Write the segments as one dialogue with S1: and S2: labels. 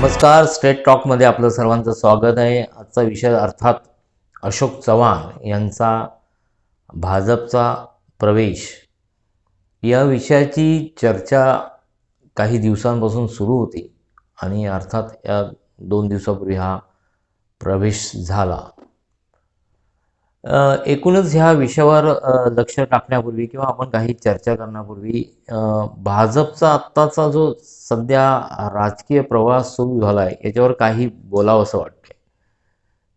S1: नमस्कार स्टेट टॉकमध्ये आपलं सर्वांचं स्वागत आहे. आजचा विषय अर्थात अशोक चव्हाण यांचा भाजपचा प्रवेश. या विषयाची चर्चा काही दिवसांपासून सुरू होती आणि अर्थात या दोन दिवसापूर्वी हा प्रवेश झाला. एकूणच ह्या विषयावर लक्ष टाकण्यापूर्वी किंवा आपण काही चर्चा करण्यापूर्वी भाजपचा आत्ताचा जो सध्या राजकीय प्रवास सुरू झाला आहे याच्यावर काही बोलावं असं वाटतंय.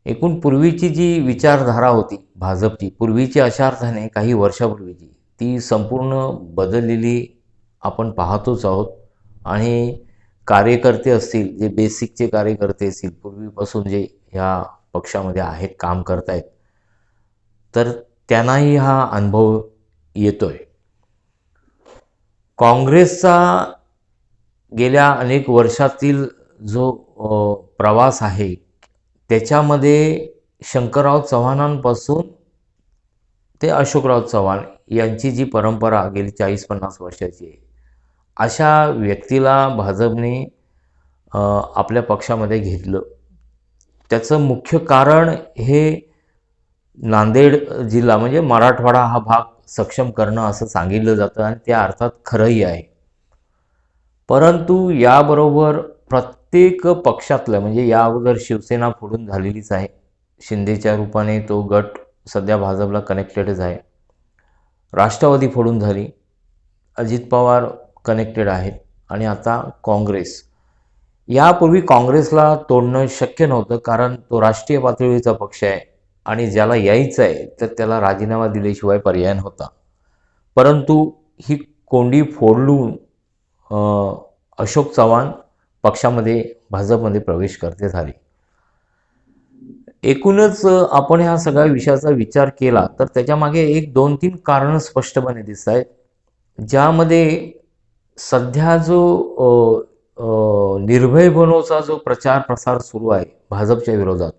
S1: एकूण पूर्वीची जी विचारधारा होती भाजपची पूर्वीची अशा अर्थाने काही वर्षापूर्वीची ती संपूर्ण बदललेली आपण पाहतोच आहोत. आणि कार्यकर्ते असतील जे बेसिकचे कार्यकर्ते असतील पूर्वीपासून जे ह्या पक्षामध्ये आहेत काम करतायत तर त्यांनाही हा अनुभव येतोय. काँग्रेसचा गेल्या अनेक वर्षातील जो प्रवास आहे त्याच्यामध्ये शंकरराव चव्हाणांपासून ते अशोकराव चव्हाण यांची जी परंपरा गेली चाळीस पन्नास वर्षाची आहे अशा व्यक्तीला भाजपने आपल्या पक्षामध्ये घेतलं. त्याचं मुख्य कारण हे नांदेड जिल्हा म्हणजे मराठवाडा हा भाग सक्षम करणं असं सांगितलं जातं आणि त्या अर्थात खरंही आहे. परंतु याबरोबर प्रत्येक पक्षातलं म्हणजे या अगोदर शिवसेना फोडून झालेलीच आहे. शिंदेच्या रूपाने तो गट सध्या भाजपला कनेक्टेडच आहे. राष्ट्रवादी फोडून झाली. अजित पवार कनेक्टेड आहेत आणि आता काँग्रेस. यापूर्वी काँग्रेसला तोडणं शक्य नव्हतं कारण तो राष्ट्रीय पातळीचा पक्ष आहे. आणि ज्याला यायचं आहे तर त्याला राजीनामा दिल्याशिवाय पर्याय नव्हता. परंतु ही कोंडी फोडलून अशोक चव्हाण पक्षामध्ये भाजपमध्ये प्रवेश करते झाले. एकूणच आपण ह्या सगळ्या विषयाचा विचार केला तर त्याच्यामागे एक दोन तीन कारणं स्पष्टपणे दिसत आहेत. ज्यामध्ये सध्या जो निर्भय बनोचा जो प्रचार प्रसार सुरू आहे भाजपच्या विरोधात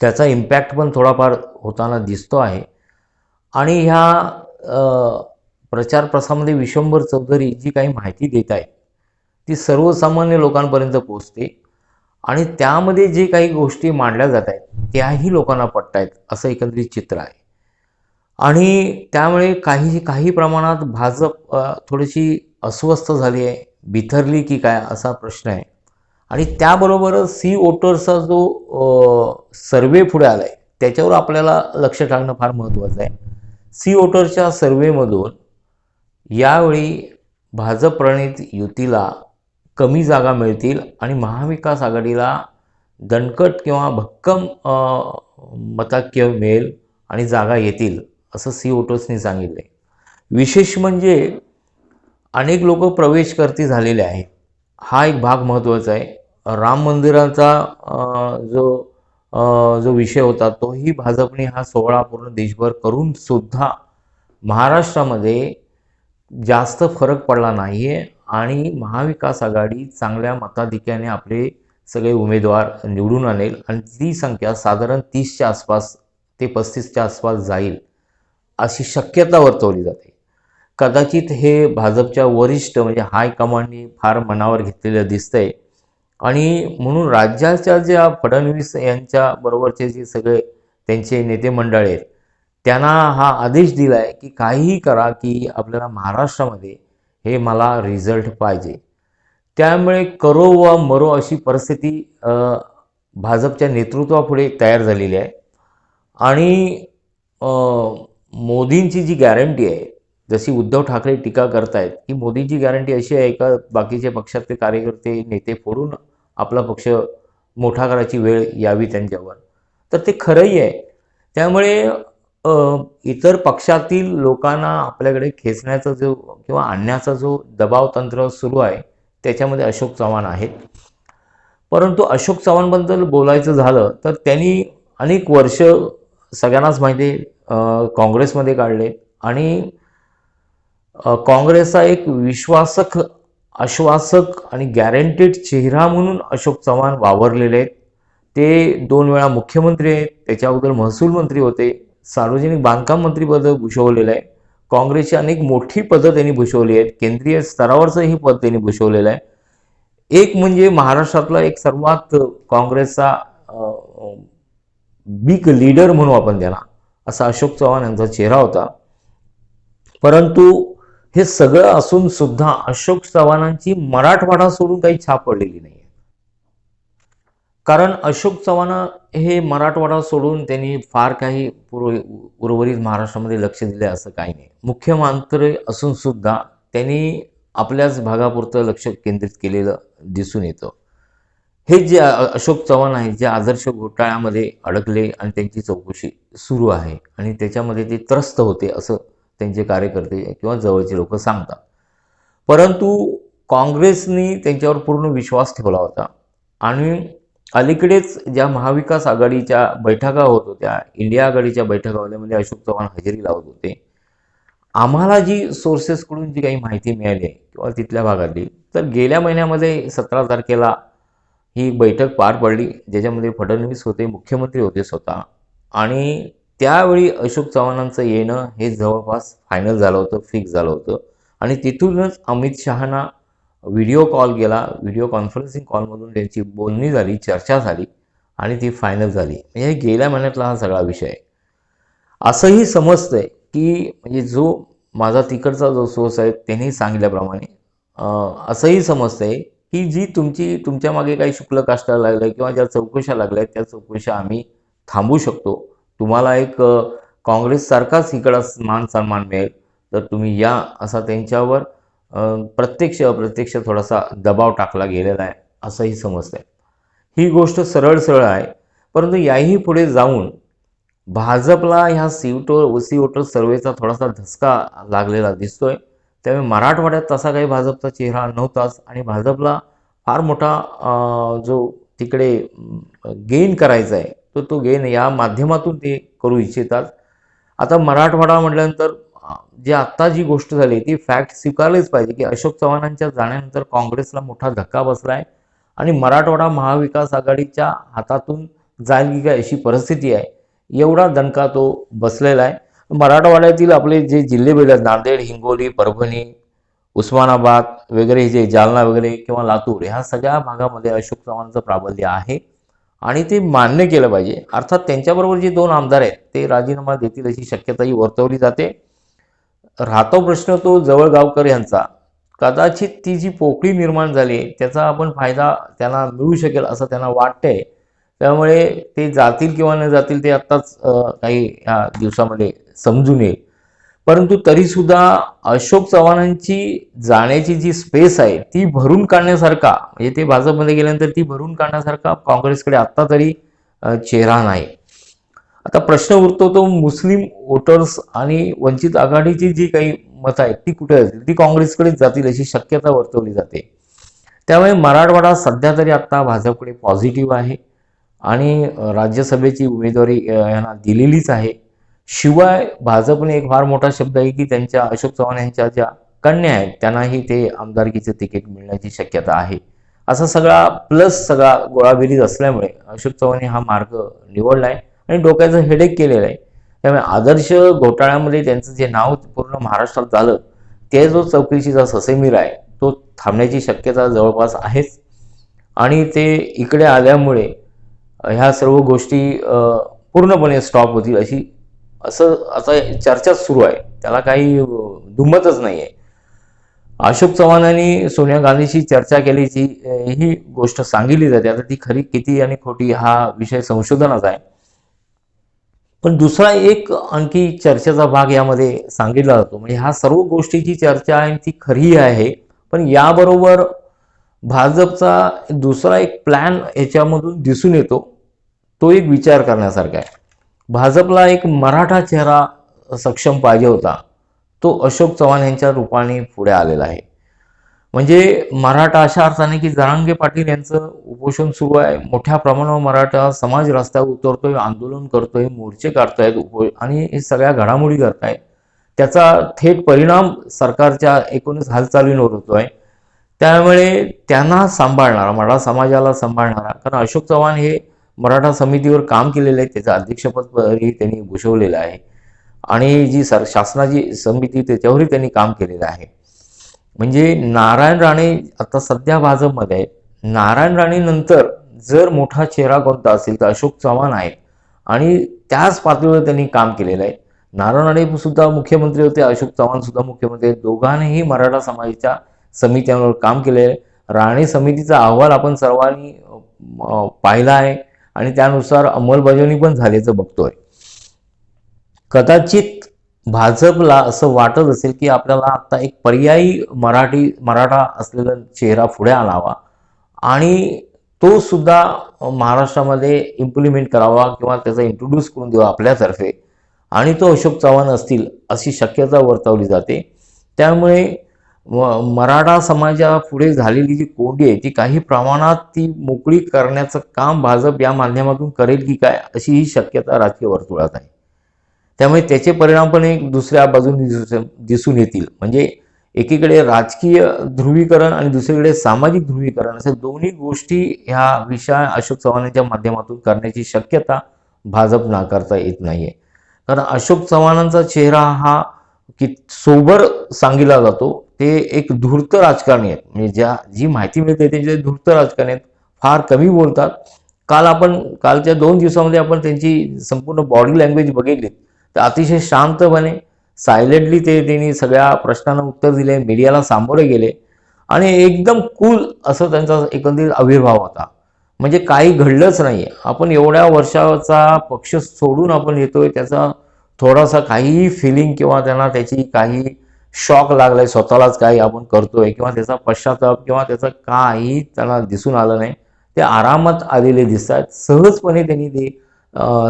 S1: त्याचा इम्पॅक्ट पण थोडाफार होताना दिसतो आहे. आणि ह्या प्रचार प्रसारामध्ये विश्वंभर चौधरी जी काही माहिती देत आहेत ती सर्वसामान्य लोकांपर्यंत पोहोचते. आणि त्यामध्ये जे काही गोष्टी मांडल्या जात आहेत त्याही लोकांना पटत आहेत असं एकंदरीत चित्र आहे. आणि त्यामुळे काही काही प्रमाणात भाजप थोडीशी अस्वस्थ झाली आहे बिथरली की काय असा प्रश्न आहे. आणि त्याबरोबरच सी वोटर्सचा जो सर्वे पुढे आला आहे त्याच्यावर आपल्याला लक्ष टाकणं फार महत्त्वाचं आहे. सी ओटरच्या सर्वेमधून यावेळी भाजप प्रणित युतीला कमी जागा मिळतील आणि महाविकास आघाडीला दणकट किंवा भक्कम मताक्य मिळेल आणि जागा येतील असं सी ओटर्सनी सांगितलं आहे विशेष म्हणजे अनेक लोक प्रवेश करती झालेले आहेत. हा एक भाग महत्त्वाचा आहे. राम मंदिराचा जो जो विषय होता तोही भाजपने हा सोहळा पूर्ण देशभर करून सुद्धा महाराष्ट्रामध्ये जास्त फरक पडला नाही आहे आणि महाविकास आघाडी चांगल्या मताधिक्याने आपले सगळे उमेदवार निवडून आणेल आणि ती संख्या साधारण तीसच्या आसपास ते पस्तीसच्या आसपास जाईल अशी शक्यता वर्तवली जाते. कदाचित हे भाजपच्या वरिष्ठ म्हणजे हायकमांडनी फार मनावर घेतलेलं दिसतंय आणि म्हणून राज्याच्या ज्या फडणवीस यांच्या बरोबरचे जे सगळे त्यांचे नेते मंडळ आहेत त्यांना हा आदेश दिला आहे की काहीही करा की आपल्याला महाराष्ट्रामध्ये हे मला रिझल्ट पाहिजे. त्यामुळे करो व मरो अशी परिस्थिती भाजपच्या नेतृत्वापुढे तयार झालेली आहे. आणि मोदींची जी गॅरंटी आहे जशी उद्धव ठाकरे टीका करतायत की मोदींची गॅरंटी अशी आहे का बाकीचे पक्षातले कार्यकर्ते नेते फोडून आपला पक्ष मोठा करायची वेळ यावी त्यांच्यावर. तर ते खरंही आहे. त्यामुळे इतर पक्षातील लोकांना आपल्याकडे खेचण्याचा जो किंवा आणण्याचा जो दबाव तंत्र सुरू आहे त्याच्यामध्ये अशोक चव्हाण आहेत. परंतु अशोक चव्हाणबद्दल बोलायचं झालं तर त्यांनी अनेक वर्ष सगळ्यांनाच माहिती काँग्रेसमध्ये काढले. आणि काँग्रेसचा एक विश्वासक आश्वासक आणि गॅरंटेड चेहरा म्हणून अशोक चव्हाण वावरलेले आहेत. ते दोन वेळा मुख्यमंत्री आहेत. त्याच्या अगोदर महसूल मंत्री होते. सार्वजनिक बांधकाम मंत्रीपद भूषवलेलं आहे. काँग्रेसची अनेक मोठी पदं त्यांनी भूषवली आहेत. केंद्रीय स्तरावरचंही पद त्यांनी भूषवलेलं आहे. एक म्हणजे महाराष्ट्रातला एक सर्वात काँग्रेसचा बिग लीडर म्हणू आपण त्याला असा अशोक चव्हाण यांचा चेहरा होता. परंतु हे सगळं असून सुद्धा अशोक चव्हाणांची मराठवाडा सोडून काही छाप पडलेली नाही कारण अशोक चव्हाण हे मराठवाडा सोडून त्यांनी फार काही पूर्व उर्वरित महाराष्ट्रामध्ये लक्ष दिले असं काही नाही. मुख्यमंत्री असून सुद्धा त्यांनी आपल्याच भागापुरतं लक्ष केंद्रित केलेलं दिसून येतं. हे जे अशोक चव्हाण आहे जे आदर्श घोटाळ्यामध्ये अडकले आणि त्यांची चौकशी सुरू आहे आणि त्याच्यामध्ये ते त्रस्त होते असं त्यांचे कार्यकर्ते किंवा जवळचे लोक सांगतात. परंतु काँग्रेसनी त्यांच्यावर पूर्ण विश्वास ठेवला होता. आणि अलीकडेच ज्या महाविकास आघाडीच्या बैठका होत होत्या इंडिया आघाडीच्या बैठका होत्या म्हणजे अशोक चव्हाण हजेरी लावत होते आम्हाला जी सोर्सेसकडून जी काही माहिती मिळाली आहे किंवा तिथल्या भागातली तर गेल्या महिन्यामध्ये सतरा तारखेला ही बैठक पार पडली ज्याच्यामध्ये फडणवीस होते मुख्यमंत्री होते स्वतः. आणि त्यावेळी अशोक चव्हाणांचं येणं हे जवळपास फायनल झालं होतं फिक्स झालं होतं. आणि तिथूनच अमित शहाना व्हिडिओ कॉल. केला व्हिडिओ कॉन्फरन्सिंग कॉलमधून त्यांची बोलणी झाली चर्चा झाली आणि ती फायनल झाली. म्हणजे गेल्या महिन्यातला हा सगळा विषय आहे. असंही समजतंय की म्हणजे जो माझा तिकडचा जो सोर्स आहे त्यांनी सांगितल्याप्रमाणे असंही समजतंय की जी तुमची तुमच्या मागे काही शुक्ल काष्टा लागलं किंवा ज्या चौकशा लागल्या त्या चौकशा आम्ही थांबू शकतो. तुम्हाला एक काँग्रेससारखाच इकडं मान सन्मान मिळेल. तर तुम्ही या असा त्यांच्यावर प्रत्यक्ष अप्रत्यक्ष थोडासा दबाव टाकला गेलेला आहे असंही समजतंय. ही गोष्ट सरळ सरळ आहे परंतु याही पुढे जाऊन भाजपला ह्या सी वोटर सी वोटर सर्वेचा थोडासा धसका लागलेला दिसतोय. त्यामुळे मराठवाड्यात तसा काही भाजपचा चेहरा नव्हताच आणि भाजपला फार मोठा जो तिकडे गेन करायचा आहे तर तो गेन या माध्यमातून ते करू इच्छितात. आता मराठवाडा म्हटल्यानंतर जे जी आत्ता जी गोष्ट झाली ती फॅक्ट स्वीकारलीच पाहिजे की अशोक चव्हाणांच्या जाण्यानंतर काँग्रेसला मोठा धक्का बसला आहे आणि मराठवाडा महाविकास आघाडीच्या हातातून जाईल की काय अशी परिस्थिती आहे एवढा दणका तो बसलेला आहे. मराठवाड्यातील आपले जे जिल्हे वेगळे आहेत नांदेड हिंगोली परभणी उस्मानाबाद वगैरे जे जालना वगैरे किंवा लातूर ह्या सगळ्या भागामध्ये अशोक चव्हाणांचं प्राबल्य आहे. आणि ते मान्य केलं पाहिजे. अर्थात त्यांच्याबरोबर जे दोन आमदार आहेत ते राजीनामा देतील अशी शक्यताही वर्तवली जाते. राहतो प्रश्न तो जवळगावकर यांचा. कदाचित ती जी पोकळी निर्माण झाली आहे त्याचा आपण फायदा त्यांना मिळू शकेल असं त्यांना वाटतंय. त्यामुळे ते जातील किंवा न जातील ते आत्ताच काही ह्या दिवसामध्ये समजून येईल. परंतु तरीसुद्धा अशोक चव्हाणांची जाण्याची जी स्पेस आहे ती भरून काढण्यासारखा म्हणजे ते भाजपमध्ये गेल्यानंतर ती भरून काढण्यासारखा काँग्रेसकडे आत्ता तरी चेहरा नाही. आता प्रश्न उरतो तो मुस्लिम वोटर्स आणि वंचित आघाडीची जी काही मतं आहेत ती कुठे असतील? ती काँग्रेसकडेच जातील अशी शक्यता वर्तवली जाते. त्यामुळे मराठवाडा सध्या तरी आत्ता भाजपकडे पॉझिटिव्ह आहे आणि राज्यसभेची उमेदवारी यांना दिलेलीच आहे. शिवाय भाजपने एक फार मोठा शब्द आहे की त्यांच्या अशोक चव्हाण यांच्या ज्या कन्या आहेत त्यांनाही ते आमदारकीचं तिकीट मिळण्याची शक्यता आहे. असा सगळा प्लस सगळा गोळाबेरीज असल्यामुळे अशोक चव्हाण हा मार्ग निवडला आहे आणि डोक्याचं हेडेक केलेलं आहे. त्यामुळे आदर्श घोटाळ्यामध्ये त्यांचं जे नाव पूर्ण महाराष्ट्रात झालं ते जो चौकशीचा ससेमीर आहे तो थांबण्याची शक्यता जवळपास आहेच. आणि ते इकडे आल्यामुळे ह्या सर्व गोष्टी पूर्णपणे स्टॉप होतील अशी असं आता चर्चाच सुरू आहे. त्याला काही दुमतच नाही आहे अशोक चव्हाणांनी सोनिया गांधीशी चर्चा केल्याची ही गोष्ट सांगितली जाते. आता ती खरी किती आणि खोटी हा विषय संशोधनाचा आहे. पण दुसरा एक आणखी चर्चेचा भाग यामध्ये सांगितला जातो. म्हणजे ह्या सर्व गोष्टीची चर्चा आहे ती खरी आहे. पण याबरोबर भाजपचा दुसरा एक प्लॅन याच्यामधून दिसून येतो. तो एक विचार करण्यासारखा आहे. भाजपला एक मराठा चेहरा सक्षम पाहिजे होता. तो अशोक चव्हाण यांच्या रूपाने पुढे आलेला आहे. म्हणजे मराठा अशा अर्थाने की जरांगे पाटील यांचं उपोषण सुरू आहे. मोठ्या प्रमाणावर मराठा समाज रस्त्यावर उतरतोय आंदोलन करतोय मोर्चे काढतायत उपो आणि हे सगळ्या घडामोडी करतायत. त्याचा थेट परिणाम सरकारच्या एकूणच हालचालींवर होतोय. त्यामुळे त्यांना सांभाळणारा मराठा समाजाला सांभाळणारा कारण अशोक चव्हाण हे मराठा समितीवर काम केलेलं आहे त्याचं अध्यक्षपदही त्यांनी भूषवलेलं आहे. आणि जी सर शासनाची समिती त्याच्यावरही त्यांनी काम केलेलं आहे. म्हणजे नारायण राणे आता सध्या भाजपमध्ये आहे नारायण राणेनंतर जर मोठा चेहरा कोणता असेल तर अशोक चव्हाण आहेत. आणि त्याच पातळीवर त्यांनी काम केलेलं आहे. नारायण राणे सुद्धा मुख्यमंत्री होते अशोक चव्हाण सुद्धा मुख्यमंत्री आहेत. दोघांनीही मराठा समाजाच्या समित्यांवर काम केलेलं आहे. राणे समितीचा अहवाल आपण सर्वांनी पाहिला आहे. आणि त्यानुसार अंमलबजावणी पण झाल्याचं बघतोय. कदाचित भाजपला असं वाटत असेल की आपल्याला आता एक पर्यायी मराठी मराठा असलेला चेहरा पुढे आणावा आणि तो सुद्धा महाराष्ट्रामध्ये इम्प्लिमेंट करावा किंवा त्याचा इंट्रोड्यूस करून द्यावा आपल्यातर्फे. आणि तो अशोक चव्हाण असतील अशी शक्यता वर्तवली जाते. त्यामुळे मराठा समाजापुढे झालेली जी कोंडी आहे ती काही प्रमाणात ती मोकळी करण्याचं काम भाजप या माध्यमातून करेल की काय अशी ही शक्यता राजकीय वर्तुळात आहे. त्यामुळे त्याचे परिणाम पण एक दुसऱ्या बाजूने दिसू- दिसून येतील. म्हणजे एकीकडे राजकीय ध्रुवीकरण आणि दुसरीकडे सामाजिक ध्रुवीकरण अशा दोन्ही गोष्टी ह्या विषय अशोक चव्हाणांच्या माध्यमातून करण्याची शक्यता भाजप नाकारता येत नाहीये. कारण अशोक चव्हाणांचा चेहरा हा की सोबर सांगितला जातो. ते एक धूर्त राजकारणी आहेत. म्हणजे ज्या जी माहिती मिळते त्यांचे धूर्त राजकारणी आहेत फार कमी बोलतात. काल आपण कालच्या दोन दिवसामध्ये आपण त्यांची संपूर्ण बॉडी लँग्वेज बघितली. तर अतिशय शांतपणे सायलेंटली ते त्यांनी सगळ्या प्रश्नांना उत्तर दिले मीडियाला सामोरे गेले. आणि एकदम कूल असं त्यांचा एकंदरीत आविर्भाव होता. म्हणजे काही घडलंच नाही आपण एवढ्या वर्षाचा पक्ष सोडून आपण येतोय त्याचा थोडासा काहीही फिलिंग किंवा त्यांना त्याची काही शॉक लागलाय स्वतःलाच काही आपण करतोय किंवा त्याचा पश्चाताप किंवा त्याचं काही त्यांना दिसून आलं नाही ते आरामात आलेले दिसतात. सहजपणे त्यांनी ते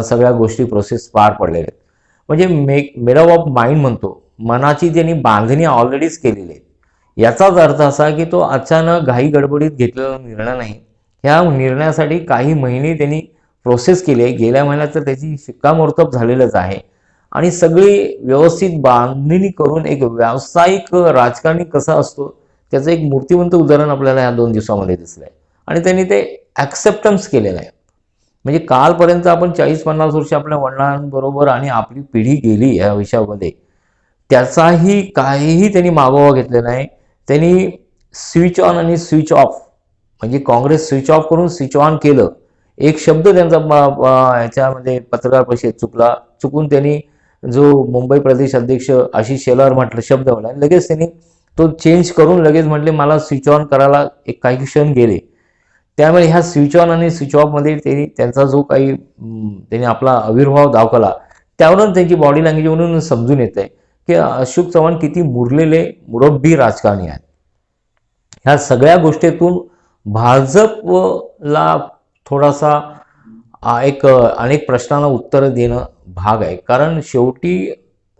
S1: सगळ्या गोष्टी प्रोसेस पार पडलेल्या आहेत. म्हणजे मेक मेडअप ऑफ माइंड म्हणतो. मनाची त्यांनी बांधणी ऑलरेडीच केलेली आहे याचाच अर्थ असा की तो अचानक घाई गडबडीत घेतलेला निर्णय नाही. ह्या निर्णयासाठी काही महिने त्यांनी प्रोसेस केली. आहे गेल्या महिन्यात तर त्याची शिक्कामोर्तब झालेलंच आहे. आणि सगळी व्यवस्थित बांधणी करून एक व्यावसायिक राजकारणी कसा असतो त्याचं एक मूर्तिवंत उदाहरण आपल्याला या दोन दिवसामध्ये दिसलंय. आणि त्यांनी ते ॲक्सेप्टन्स केलेलं आहे. म्हणजे कालपर्यंत आपण चाळीस पन्नास वर्ष आपल्या वडिलांबरोबर आणि आपली पिढी गेली या विषयामध्ये त्याचाही काहीही त्यांनी मागोवा घेतलेला नाही. त्यांनी स्विच ऑन आणि स्विच ऑफ म्हणजे काँग्रेस स्विच ऑफ करून स्विच ऑन केलं. एक शब्द त्यांचा ह्याच्यामध्ये याच्यामध्ये पत्रकार परिषदेत चुकला चुकून त्यांनी जो मुंबई प्रदेश अध्यक्ष आशिष शेलार म्हटलं शब्द म्हणला. लगेच त्यांनी तो चेंज करून लगेच म्हटले मला स्विच ऑन करायला एक काही क्षण गेले. त्यामुळे ह्या स्विच ऑन आणि स्विच ऑफमध्ये त्यांनी त्यांचा जो काही त्यांनी आपला आविर्भाव दाखवला त्यावरून त्यांची बॉडी लँग्वेजवरून समजून येत आहे की अशोक चव्हाण किती मुरलेले मुरब्बी राजकारणी आहेत. ह्या सगळ्या गोष्टीतून भाजपला थोडासा एक अनेक प्रश्नांना उत्तर देणं भाग आहे. कारण शेवटी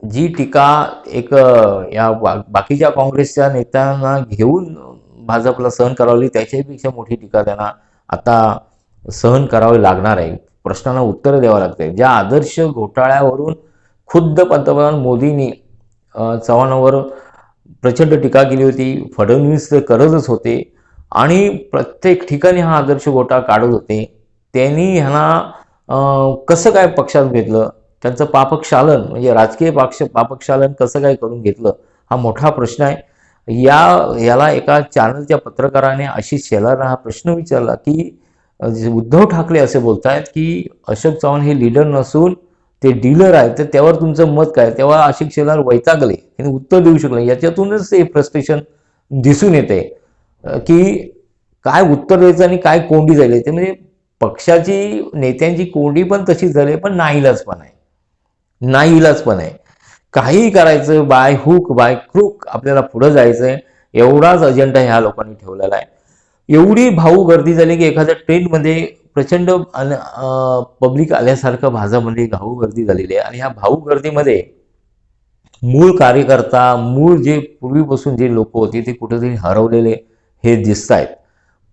S1: जी टीका एक या बाकीच्या काँग्रेसच्या नेत्यांना घेऊन भाजपला सहन करावी त्याच्यापेक्षा मोठी टीका त्यांना आता सहन करावी लागणार आहे. प्रश्नांना उत्तर द्यावं लागते ज्या आदर्श घोटाळ्यावरून खुद्द पंतप्रधान मोदींनी अ, चव्हाणांवर प्रचंड टीका केली होती फडणवीस ते करतच होते आणि प्रत्येक ठिकाणी हा आदर्श घोटाळा काढत होते. त्यांनी ह्यांना कसं काय पक्षात घेतलं? त्यांचं पापक्षालन म्हणजे राजकीय पक्ष पापक्षालन कसं काय करून घेतलं हा मोठा प्रश्न आहे. या याला एका चॅनलच्या पत्रकाराने आशिष शेलारनं हा प्रश्न विचारला की उद्धव ठाकरे असे बोलतायत की अशोक चव्हाण हे लीडर नसून ते डीलर आहेत तर त्यावर तुमचं मत काय? तेव्हा आशिक शेलार वैतागले. त्यांनी उत्तर देऊ शकले याच्यातूनच हे फ्रस्ट्रेशन दिसून येते. की काय उत्तर द्यायचं आणि काय कोंडी झाली ते म्हणजे पक्षाची नेत्यांची कोंडी पण तशीच झाली पण नाईलाज पण आहे. नाईलाज पण आहे. काहीही करायचं बाय हुक बाय क्रूक आपल्याला पुढं जायचंय. एवढाच अजेंडा ह्या लोकांनी ठेवलेला आहे. एवढी भाऊ गर्दी झाली की एखाद्या ट्रेनमध्ये प्रचंड पब्लिक आल्यासारखं भाजामध्ये भाऊ गर्दी झालेली आहे. आणि ह्या भाऊ गर्दीमध्ये मूळ कार्यकर्ता मूळ जे पूर्वीपासून जे लोक होते ते कुठेतरी हरवलेले हे दिसत आहेत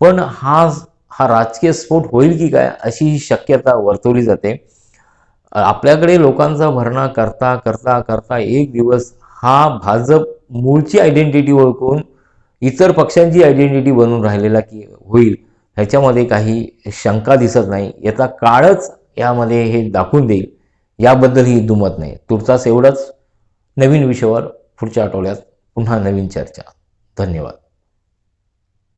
S1: पण हा हा राजकीय स्फोट होईल की काय अशी ही शक्यता वर्तवली जाते. आपल्याकडे लोकांचा भरणा करता करता करता एक दिवस हा भाजप मूळची आयडेंटिटी ओळखून इतर पक्षांची आयडेंटिटी बनून राहिलेला की होईल ह्याच्यामध्ये काही शंका दिसत नाही. याचा काळच यामध्ये हे दाखवून देईल. याबद्दल ही दुमत नाही. तुर्तास एवढंच नवीन विषयावर पुढच्या आठवड्यात पुन्हा नवीन चर्चा. धन्यवाद.